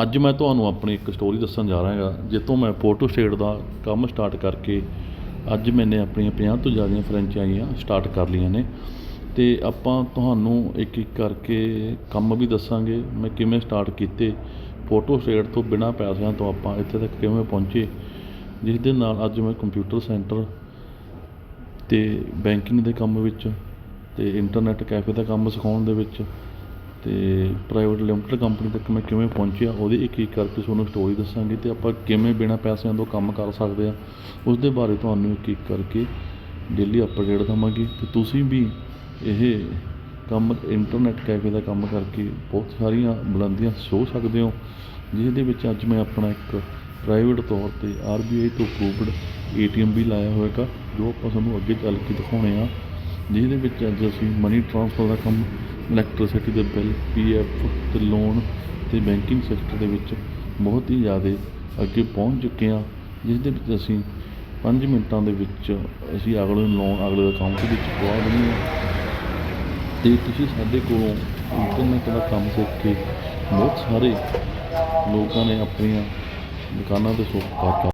ਅੱਜ ਮੈਂ ਤੁਹਾਨੂੰ ਆਪਣੀ ਇੱਕ ਸਟੋਰੀ ਦੱਸਣ ਜਾ ਰਿਹਾ ਹੈਗਾ, ਜਿੱਥੋਂ ਮੈਂ ਫੋਟੋ ਸਟੇਟ ਦਾ ਕੰਮ ਸਟਾਰਟ ਕਰਕੇ ਅੱਜ ਮੈਨੇ ਆਪਣੀਆਂ 50 ਤੋਂ ਜ਼ਿਆਦਾ ਫਰੈਂਚਾਈਜ਼ੀਆਂ ਸਟਾਰਟ ਕਰ ਲਈਆਂ ਨੇ। ਅਤੇ ਆਪਾਂ ਤੁਹਾਨੂੰ ਇੱਕ ਇੱਕ ਕਰਕੇ ਕੰਮ ਵੀ ਦੱਸਾਂਗੇ, ਮੈਂ ਕਿਵੇਂ ਸਟਾਰਟ ਕੀਤੇ ਫੋਟੋ ਸਟੇਟ ਤੋਂ ਬਿਨਾਂ ਪੈਸਿਆਂ ਤੋਂ ਆਪਾਂ ਇੱਥੇ ਤੱਕ ਕਿਵੇਂ ਪਹੁੰਚੇ ਜਿਸ ਦੇ ਨਾਲ ਅੱਜ ਮੈਂ ਕੰਪਿਊਟਰ ਸੈਂਟਰ ਅਤੇ ਬੈਂਕਿੰਗ ਦੇ ਕੰਮ ਵਿੱਚ ਅਤੇ ਇੰਟਰਨੈਟ ਕੈਫੇ ਦਾ ਕੰਮ ਸਿਖਾਉਣ ਦੇ ਵਿੱਚ ਅਤੇ ਪ੍ਰਾਈਵੇਟ ਲਿਮਟਿਡ ਕੰਪਨੀ ਤੱਕ ਮੈਂ ਕਿਵੇਂ ਪਹੁੰਚਿਆ, ਉਹਦੀ ਇੱਕ ਇੱਕ ਕਰਕੇ ਤੁਹਾਨੂੰ ਸਟੋਰੀ ਦੱਸਾਂਗੇ ਅਤੇ ਆਪਾਂ ਕਿਵੇਂ ਬਿਨਾਂ ਪੈਸਿਆਂ ਤੋਂ ਕੰਮ ਕਰ ਸਕਦੇ ਹਾਂ ਉਸ ਦੇ ਬਾਰੇ ਤੁਹਾਨੂੰ ਇੱਕ ਇੱਕ ਕਰਕੇ ਡੇਲੀ ਅਪਡੇਟ ਦੇਵਾਂਗੇ। ਅਤੇ ਤੁਸੀਂ ਵੀ ਇਹ ਕੰਮ ਇੰਟਰਨੈਟ ਕੈਫੇ ਦਾ ਕੰਮ ਕਰਕੇ ਬਹੁਤ ਸਾਰੀਆਂ ਬੁਲੰਦੀਆਂ ਸੋ ਸਕਦੇ ਹੋ ਜਿਸ ਦੇ ਵਿੱਚ ਅੱਜ ਮੈਂ ਆਪਣਾ ਇੱਕ ਪ੍ਰਾਈਵੇਟ ਤੌਰ 'ਤੇ ਆਰ ਬੀ ਆਈ ਤੋਂ ਅਪਰੂਵਡ ਏ ਟੀ ਵੀ ਲਾਇਆ ਹੋਏਗਾ, ਜੋ ਆਪਾਂ ਤੁਹਾਨੂੰ ਅੱਗੇ ਚੱਲ ਕੇ ਦਿਖਾਉਣੇ ਆ, ਜਿਹਦੇ ਵਿੱਚ ਅੱਜ ਅਸੀਂ ਮਨੀ ਟ੍ਰਾਂਸਫਰ ਦਾ ਕੰਮ ਇਲੈਕਟ੍ਰੀਸਿਟੀ ਦੇ ਬਿੱਲ ਪੀ ਐਫ ਅਤੇ ਲੋਨ ਅਤੇ ਬੈਂਕਿੰਗ ਸੈਕਟਰ ਦੇ ਵਿੱਚ ਬਹੁਤ ਹੀ ਜ਼ਿਆਦਾ ਅੱਗੇ ਪਹੁੰਚ ਚੁੱਕੇ ਹਾਂ, ਜਿਸ ਦੇ ਵਿੱਚ ਅਸੀਂ ਪੰਜ ਮਿੰਟਾਂ ਦੇ ਵਿੱਚ ਅਸੀਂ ਅਗਲੇ ਨੂੰ ਲੋਨ ਅਗਲੇ ਦੇ ਅਕਾਊਂਟ ਵਿੱਚ ਪਵਾ ਦਿੰਦੇ ਹਾਂ। ਅਤੇ ਤੁਸੀਂ ਸਾਡੇ ਕੋਲੋਂ ਇੰਟਰਨੈਟ ਦਾ ਕੰਮ ਸਿੱਖ ਕੇ ਬਹੁਤ ਸਾਰੇ ਲੋਕਾਂ ਨੇ ਆਪਣੀਆਂ ਦੁਕਾਨਾਂ 'ਤੇ ਸੋਪ ਪਾ